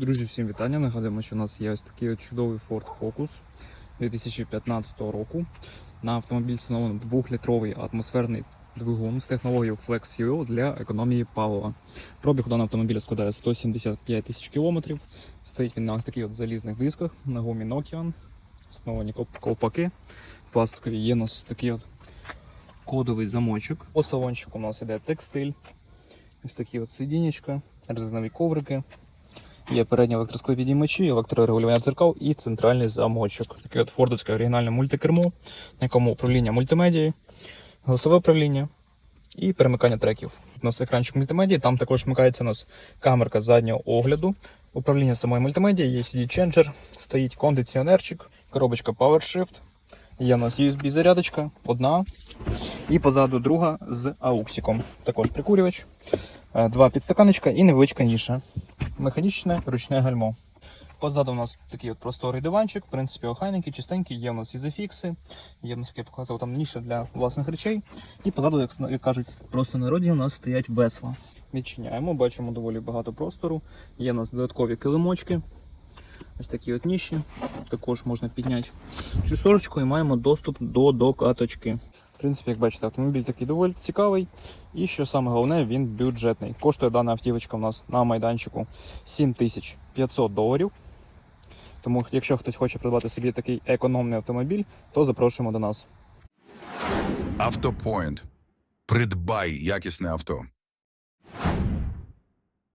Друзі, всім вітання. Нагадуємо, що у нас є ось такий чудовий Ford Focus 2015 року. На автомобіль встановлено 2-літровий атмосферний двигун з технологією Flex Fuel для економії палива. Пробіг даного автомобіля складає 175 тисяч кілометрів. Стоїть він на таких от залізних дисках на гумі Nokian. Встановлені ковпаки. Пластикові є у нас такий от кодовий замочок. По салончику у нас іде текстиль. Ось такі от сидінечка, резинові коврики. Є передні електроскопідіймачі, електрорегулювання дзеркал і центральний замочок. Таке от фордовське оригінальне мультикермо, на якому управління мультимедією, голосове управління і перемикання треків. У нас екранчик мультимедії, там також вмикається у нас камерка заднього огляду, управління самої мультимедії, є CD-ченджер, стоїть кондиціонерчик, коробочка PowerShift, є у нас USB-зарядочка, одна, і позаду друга з ауксиком. Також прикурювач, е, два підстаканечка і невеличка ніша механічне ручне гальмо. Позаду у нас такий от просторий диванчик, в принципі, охайненький, чистенький, є у нас ізофікси, є у нас, як я показав, там ніша для власних речей. І позаду, як, як кажуть, просто народі у нас стоять весла. Відчиняємо, бачимо доволі багато простору. Є у нас додаткові килимочки. Ось такі от ніші. Також можна підняти цю шторочку і маємо доступ до докаточки. В принципі, як бачите, автомобіль такий доволі цікавий. І що саме головне, він бюджетний. Коштує дана автівочка у нас на майданчику 7500 доларів. Тому, якщо хтось хоче придбати собі такий економний автомобіль, то запрошуємо до нас. Автопоінт. Придбай якісне авто.